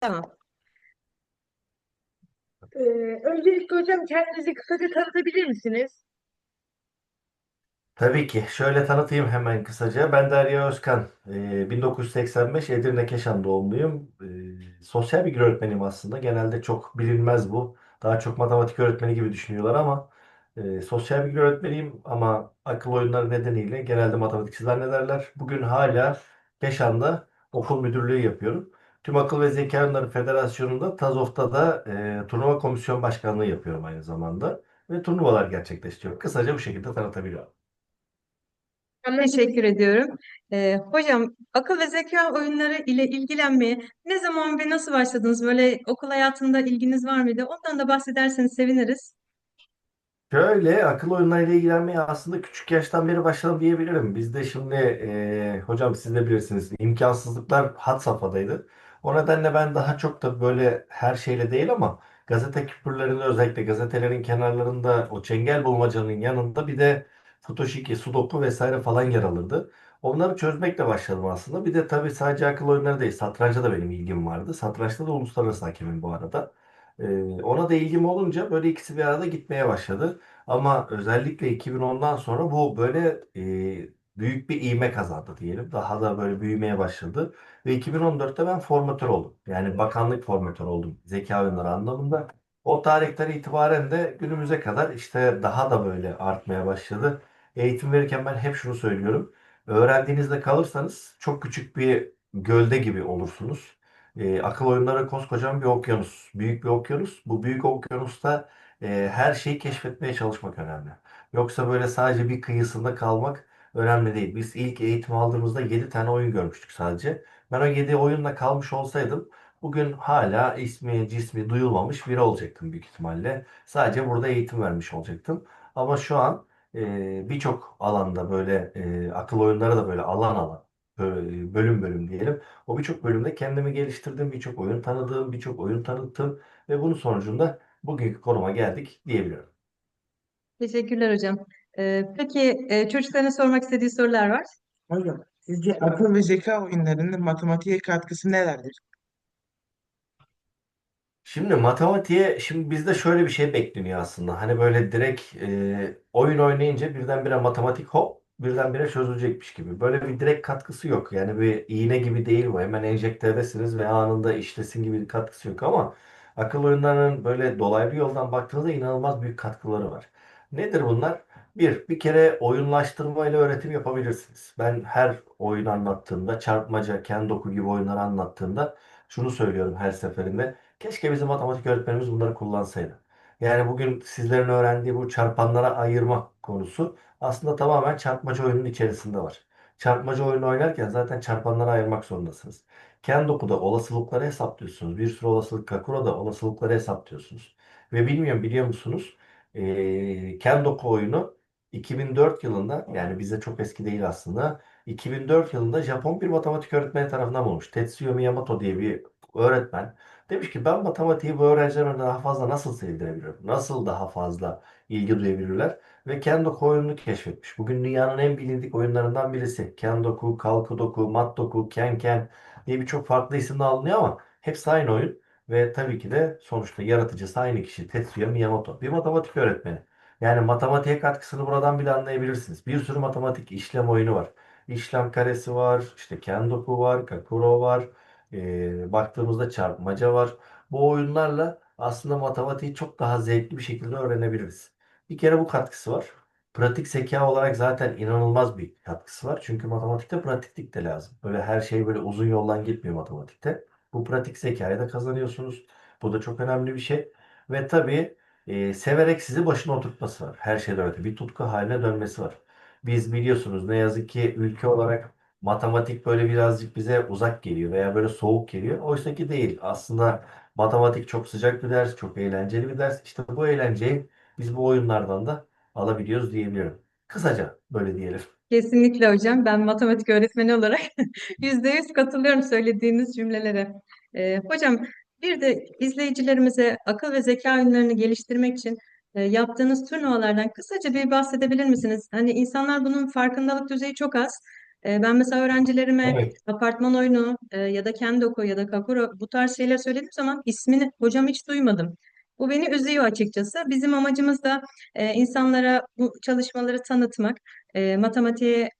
Tamam. Ee, öncelikle hocam kendinizi kısaca tanıtabilir misiniz? Tabii ki. Şöyle tanıtayım hemen kısaca. Ben Derya Özkan. Ee, 1985 Edirne Keşan doğumluyum. Ee, sosyal bilgi öğretmeniyim aslında. Genelde çok bilinmez bu. Daha çok matematik öğretmeni gibi düşünüyorlar ama e, sosyal bilgi öğretmeniyim ama akıl oyunları nedeniyle genelde matematik zannederler. Bugün hala Keşan'da okul müdürlüğü yapıyorum. Tüm Akıl ve Zeka Oyunları Federasyonu'nda TAZOF'ta da e, turnuva komisyon başkanlığı yapıyorum aynı zamanda. Ve turnuvalar gerçekleştiriyorum. Kısaca bu şekilde tanıtabiliyorum. Teşekkür ediyorum. Ee, hocam akıl ve zeka oyunları ile ilgilenmeye ne zaman ve nasıl başladınız? Böyle okul hayatında ilginiz var mıydı? Ondan da bahsederseniz seviniriz. Şöyle akıl oyunlarıyla ilgilenmeye aslında küçük yaştan beri başladım diyebilirim. Bizde şimdi e, hocam siz de bilirsiniz imkansızlıklar had safhadaydı. O nedenle ben daha çok da böyle her şeyle değil ama gazete küpürlerinde özellikle gazetelerin kenarlarında o çengel bulmacanın yanında bir de Futoshiki, Sudoku vesaire falan yer alırdı. Onları çözmekle başladım aslında. Bir de tabii sadece akıl oyunları değil satranca da benim ilgim vardı. Satrançta da uluslararası hakemim bu arada. Ee, ona da ilgim olunca böyle ikisi bir arada gitmeye başladı. Ama özellikle 2010'dan sonra bu böyle e, büyük bir ivme kazandı diyelim. Daha da böyle büyümeye başladı. Ve 2014'te ben formatör oldum. Yani bakanlık formatör oldum. Zeka oyunları anlamında. O tarihten itibaren de günümüze kadar işte daha da böyle artmaya başladı. Eğitim verirken ben hep şunu söylüyorum. Öğrendiğinizde kalırsanız çok küçük bir gölde gibi olursunuz. E, akıl oyunları koskocaman bir okyanus. Büyük bir okyanus. Bu büyük okyanusta e, her şeyi keşfetmeye çalışmak önemli. Yoksa böyle sadece bir kıyısında kalmak önemli değil. Biz ilk eğitim aldığımızda 7 tane oyun görmüştük sadece. Ben o 7 oyunla kalmış olsaydım bugün hala ismi cismi duyulmamış biri olacaktım büyük ihtimalle. Sadece burada eğitim vermiş olacaktım. Ama şu an e, birçok alanda böyle e, akıl oyunları da böyle alan alan bölüm bölüm diyelim. O birçok bölümde kendimi geliştirdim, birçok oyun tanıdım, birçok oyun tanıttım ve bunun sonucunda bugünkü konuma geldik diyebiliyorum. Teşekkürler hocam. Ee, peki e, çocukların sormak istediği sorular var. Hocam, sizce akıl ve zeka oyunlarının matematiğe katkısı nelerdir? Şimdi matematiğe şimdi bizde şöyle bir şey bekleniyor aslında. Hani böyle direkt e, oyun oynayınca birdenbire matematik hop birdenbire çözülecekmiş gibi. Böyle bir direkt katkısı yok. Yani bir iğne gibi değil bu. Hemen enjekte edesiniz ve anında işlesin gibi bir katkısı yok ama akıl oyunlarının böyle dolaylı yoldan baktığınızda inanılmaz büyük katkıları var. Nedir bunlar? Bir, bir kere oyunlaştırma ile öğretim yapabilirsiniz. Ben her oyun anlattığımda, çarpmaca, kendoku gibi oyunları anlattığımda şunu söylüyorum her seferinde. Keşke bizim matematik öğretmenimiz bunları kullansaydı. Yani bugün sizlerin öğrendiği bu çarpanlara ayırma konusu aslında tamamen çarpmaca oyunun içerisinde var. Çarpmaca oyunu oynarken zaten çarpanlara ayırmak zorundasınız. Kendoku'da olasılıkları hesaplıyorsunuz. Bir sürü olasılık, Kakuro'da olasılıkları hesaplıyorsunuz. Ve bilmiyorum biliyor musunuz? Ee, Kendoku oyunu 2004 yılında yani bize çok eski değil aslında. 2004 yılında Japon bir matematik öğretmeni tarafından bulmuş. Tetsuya Miyamoto diye bir öğretmen. Demiş ki ben matematiği bu öğrencilerime daha fazla nasıl sevdirebilirim? Nasıl daha fazla ilgi duyabilirler? Ve Kendoku oyununu keşfetmiş. Bugün dünyanın en bilindik oyunlarından birisi. Kendoku, Kalkudoku, Mattoku, Kenken diye birçok farklı isimle alınıyor ama hepsi aynı oyun. Ve tabii ki de sonuçta yaratıcısı aynı kişi Tetsuya Miyamoto. Bir matematik öğretmeni. Yani matematiğe katkısını buradan bile anlayabilirsiniz. Bir sürü matematik işlem oyunu var. İşlem karesi var, işte Kendoku var, Kakuro var. E, baktığımızda çarpmaca var. Bu oyunlarla aslında matematiği çok daha zevkli bir şekilde öğrenebiliriz. Bir kere bu katkısı var. Pratik zeka olarak zaten inanılmaz bir katkısı var. Çünkü matematikte pratiklik de lazım. Böyle her şey böyle uzun yoldan gitmiyor matematikte. Bu pratik zekayı da kazanıyorsunuz. Bu da çok önemli bir şey. Ve tabii e, severek sizi başına oturtması var. Her şeyden öte bir tutku haline dönmesi var. Biz biliyorsunuz ne yazık ki ülke olarak matematik böyle birazcık bize uzak geliyor veya böyle soğuk geliyor. Oysa ki değil. Aslında matematik çok sıcak bir ders, çok eğlenceli bir ders. İşte bu eğlenceyi biz bu oyunlardan da alabiliyoruz diyebilirim. Kısaca böyle diyelim. Kesinlikle hocam. Ben matematik öğretmeni olarak yüzde yüz katılıyorum söylediğiniz cümlelere. Ee, hocam bir de izleyicilerimize akıl ve zeka oyunlarını geliştirmek için e, yaptığınız turnuvalardan kısaca bir bahsedebilir misiniz? Hani insanlar bunun farkındalık düzeyi çok az. E, ben mesela öğrencilerime Evet. apartman oyunu e, ya da Kendoko ya da Kakuro bu tarz şeyler söylediğim zaman ismini hocam hiç duymadım. Bu beni üzüyor açıkçası. Bizim amacımız da insanlara bu çalışmaları tanıtmak, matematiğe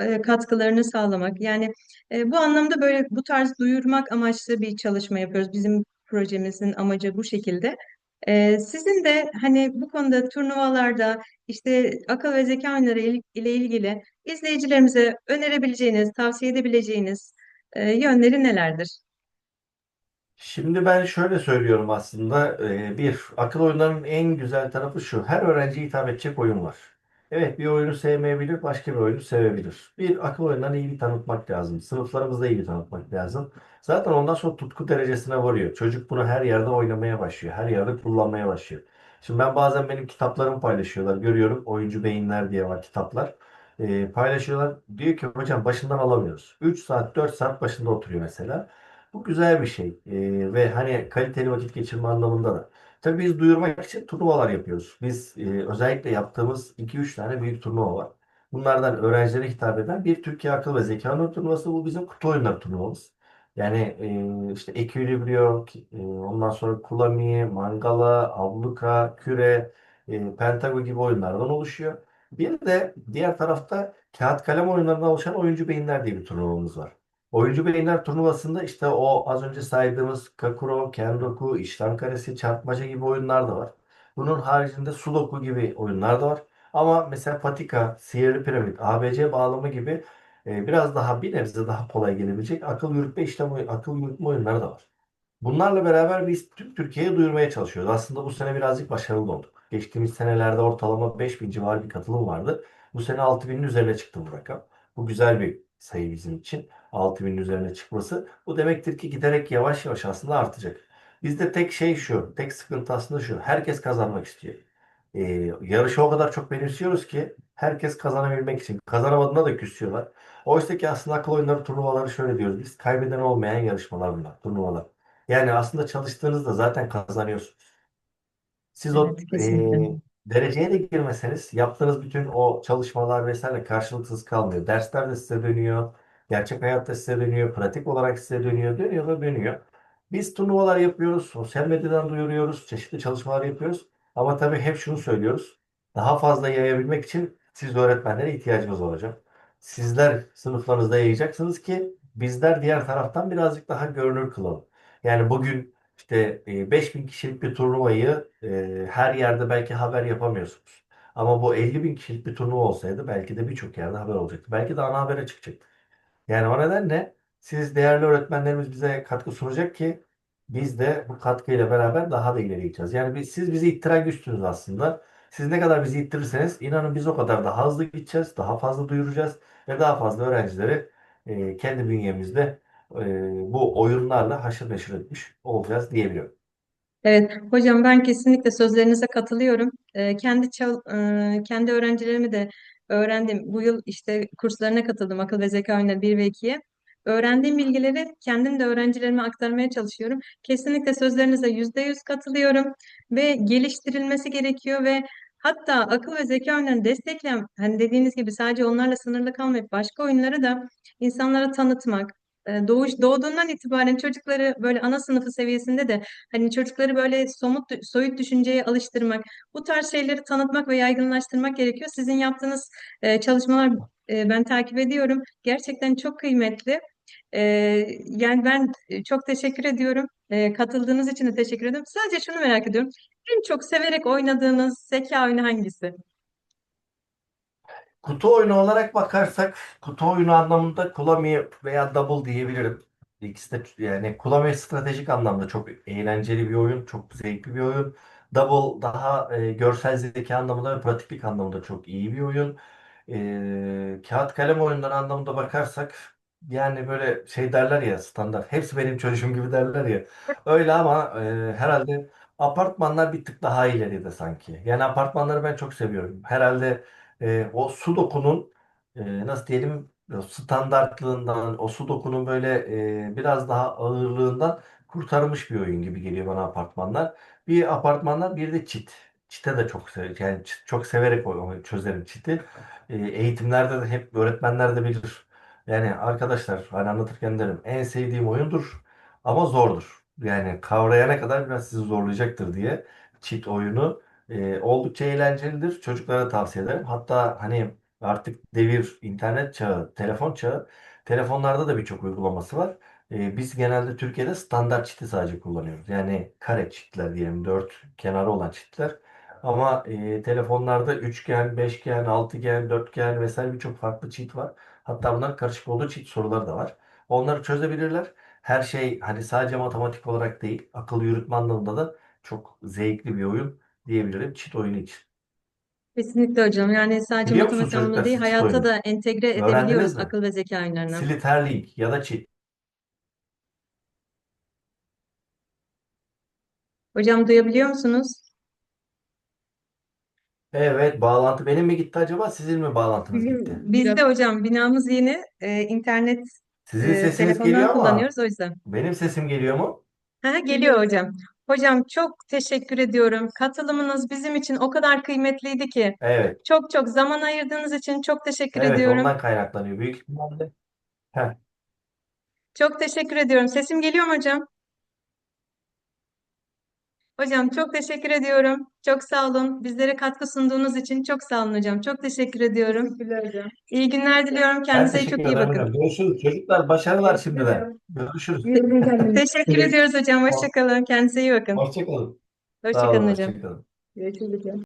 e, katkılarını sağlamak. Yani e, bu anlamda böyle bu tarz duyurmak amaçlı bir çalışma yapıyoruz. Bizim projemizin amacı bu şekilde. E, sizin de hani bu konuda turnuvalarda işte akıl ve zeka oyunları il- ile ilgili izleyicilerimize önerebileceğiniz, tavsiye edebileceğiniz yönleri nelerdir? Şimdi ben şöyle söylüyorum aslında. Bir, akıl oyunlarının en güzel tarafı şu. Her öğrenciye hitap edecek oyun var. Evet bir oyunu sevmeyebilir, başka bir oyunu sevebilir. Bir, akıl oyunlarını iyi bir tanıtmak lazım. Sınıflarımızda iyi bir tanıtmak lazım. Zaten ondan sonra tutku derecesine varıyor. Çocuk bunu her yerde oynamaya başlıyor. Her yerde kullanmaya başlıyor. Şimdi ben bazen benim kitaplarımı paylaşıyorlar. Görüyorum Oyuncu Beyinler diye var kitaplar. Ee, paylaşıyorlar. Diyor ki hocam başından alamıyoruz. 3 saat 4 saat başında oturuyor mesela. Bu güzel bir şey Ee, ve hani kaliteli vakit geçirme anlamında da. Tabii biz duyurmak için turnuvalar yapıyoruz. Biz e, özellikle yaptığımız iki üç tane büyük turnuva var. Bunlardan öğrencilere hitap eden bir Türkiye Akıl ve Zeka Oyunu turnuvası bu bizim kutu oyunları turnuvamız. Yani e, işte Equilibrio, e, ondan sonra Kulami, Mangala, Abluka, Küre, e, Pentago gibi oyunlardan oluşuyor. Bir de diğer tarafta kağıt kalem oyunlarından oluşan Oyuncu Beyinler diye bir turnuvamız var. Oyuncu Beyinler turnuvasında işte o az önce saydığımız Kakuro, Kendoku, İşlem Karesi, Çarpmaca gibi oyunlar da var. Bunun haricinde Sudoku gibi oyunlar da var. Ama mesela Patika, Sihirli Piramit, ABC bağlamı gibi e, biraz daha bir nebze daha kolay gelebilecek akıl yürütme işlem akıl yürütme oyunları da var. Bunlarla beraber biz tüm Türkiye'ye duyurmaya çalışıyoruz. Aslında bu sene birazcık başarılı olduk. Geçtiğimiz senelerde ortalama 5000 civarı bir katılım vardı. Bu sene 6000'in üzerine çıktı bu rakam. Bu güzel bir sayı bizim için. 6000'in üzerine çıkması. Bu demektir ki giderek yavaş yavaş aslında artacak. Bizde tek şey şu, tek sıkıntı aslında şu. Herkes kazanmak istiyor. Ee, yarışı o kadar çok benimsiyoruz ki herkes kazanabilmek için. Kazanamadığında da küsüyorlar. Oysa ki aslında akıl oyunları turnuvaları şöyle diyoruz biz. Kaybeden olmayan yarışmalar bunlar, turnuvalar. Yani aslında çalıştığınızda zaten kazanıyorsunuz. Siz o Evet, e, kesinlikle. Dereceye de girmeseniz yaptığınız bütün o çalışmalar vesaire karşılıksız kalmıyor. Dersler de size dönüyor. Gerçek hayatta size dönüyor. Pratik olarak size dönüyor. Dönüyor da dönüyor. Biz turnuvalar yapıyoruz. Sosyal medyadan duyuruyoruz. Çeşitli çalışmalar yapıyoruz. Ama tabii hep şunu söylüyoruz. Daha fazla yayabilmek için siz öğretmenlere ihtiyacımız olacak. Sizler sınıflarınızda yayacaksınız ki bizler diğer taraftan birazcık daha görünür kılalım. Yani bugün işte e, 5000 kişilik bir turnuvayı e, her yerde belki haber yapamıyorsunuz. Ama bu 50 bin kişilik bir turnuva olsaydı belki de birçok yerde haber olacaktı. Belki de ana habere çıkacaktı. Yani o nedenle siz değerli öğretmenlerimiz bize katkı sunacak ki biz de bu katkıyla beraber daha da ileri gideceğiz. Yani biz, siz bizi ittira güçsünüz aslında. Siz ne kadar bizi ittirirseniz inanın biz o kadar daha hızlı gideceğiz, daha fazla duyuracağız ve daha fazla öğrencileri e, kendi bünyemizde e, bu oyunlarla haşır neşir etmiş olacağız diyebiliyorum. Evet, hocam ben kesinlikle sözlerinize katılıyorum. Ee, kendi çal, e, kendi öğrencilerimi de öğrendim. Bu yıl işte kurslarına katıldım akıl ve zeka oyunları 1 ve 2'ye. Öğrendiğim bilgileri kendim de öğrencilerime aktarmaya çalışıyorum. Kesinlikle sözlerinize %100 katılıyorum ve geliştirilmesi gerekiyor ve hatta akıl ve zeka oyunlarını destekleyen, hani dediğiniz gibi sadece onlarla sınırlı kalmayıp başka oyunları da insanlara tanıtmak, e, doğuş doğduğundan itibaren çocukları böyle ana sınıfı seviyesinde de Hani çocukları böyle somut, soyut düşünceye alıştırmak, bu tarz şeyleri tanıtmak ve yaygınlaştırmak gerekiyor. Sizin yaptığınız e, çalışmalar e, ben takip ediyorum. Gerçekten çok kıymetli. E, yani ben çok teşekkür ediyorum. E, katıldığınız için de teşekkür ederim. Sadece şunu merak ediyorum. En çok severek oynadığınız zeka oyunu hangisi? Kutu oyunu olarak bakarsak kutu oyunu anlamında Kulami veya Double diyebilirim. İkisi de yani Kulami stratejik anlamda çok eğlenceli bir oyun, çok zevkli bir oyun. Double daha e, görsel zeka anlamında ve pratiklik anlamında çok iyi bir oyun. E, kağıt kalem oyunları anlamında bakarsak yani böyle şey derler ya standart. Hepsi benim çocuğum gibi derler ya. Öyle ama e, herhalde apartmanlar bir tık daha ileride sanki. Yani apartmanları ben çok seviyorum. Herhalde e, o Sudoku'nun e, nasıl diyelim o standartlığından, o Sudoku'nun böyle e, biraz daha ağırlığından kurtarmış bir oyun gibi geliyor bana apartmanlar. Bir apartmanlar bir de çit. çite de çok sev yani ç- çok severek çözerim çiti. E, eğitimlerde de hep öğretmenler de bilir. Yani arkadaşlar hani anlatırken derim en sevdiğim oyundur ama zordur. Yani kavrayana kadar biraz sizi zorlayacaktır diye çit oyunu e, oldukça eğlencelidir. Çocuklara tavsiye ederim. Hatta hani artık devir internet çağı, telefon çağı. Telefonlarda da birçok uygulaması var. E, biz genelde Türkiye'de standart çiti sadece kullanıyoruz. Yani kare çitler diyelim, dört kenarı olan çitler. Ama e, telefonlarda üçgen, beşgen, altıgen, dörtgen vesaire birçok farklı çit var. Hatta bunların karışık olduğu çit soruları da var. Onları çözebilirler. Her şey hani sadece matematik olarak değil, akıl yürütme anlamında da çok zevkli bir oyun diyebilirim çit oyunu için. Kesinlikle hocam. Yani sadece Biliyor matematik anlamında çocuklar değil, çit hayata oyunu? da entegre Öğrendiniz edebiliyoruz mi? akıl ve zeka oyunlarını. Slitherlink ya da çit. Hocam duyabiliyor musunuz? Evet, bağlantı benim mi gitti acaba? Sizin mi bağlantınız gitti? Bizde hocam binamız yeni. Ee, internet Sizin e, sesiniz telefondan geliyor ama kullanıyoruz o yüzden. benim sesim geliyor mu? Ha, geliyor hocam. Hocam çok teşekkür ediyorum. Katılımınız bizim için o kadar kıymetliydi ki. Evet. Çok çok zaman ayırdığınız için çok teşekkür Evet, ediyorum. ondan kaynaklanıyor. Büyük ihtimalle. Heh. Çok teşekkür ediyorum. Sesim geliyor mu hocam? Hocam çok teşekkür ediyorum. Çok sağ olun. Bizlere katkı sunduğunuz için çok sağ olun hocam. Çok teşekkür ediyorum. Teşekkürler hocam. İyi günler diliyorum. Kendinize çok iyi bakın. hocam. Görüşürüz. Çocuklar başarılar şimdiden. Görüşürüz. Teşekkür ediyoruz hocam. Hoşça kalın. Kendinize iyi bakın. Hoşça kalın. Hoşça Sağ kalın olun. hocam. Hoşça kalın. Görüşürüz hocam.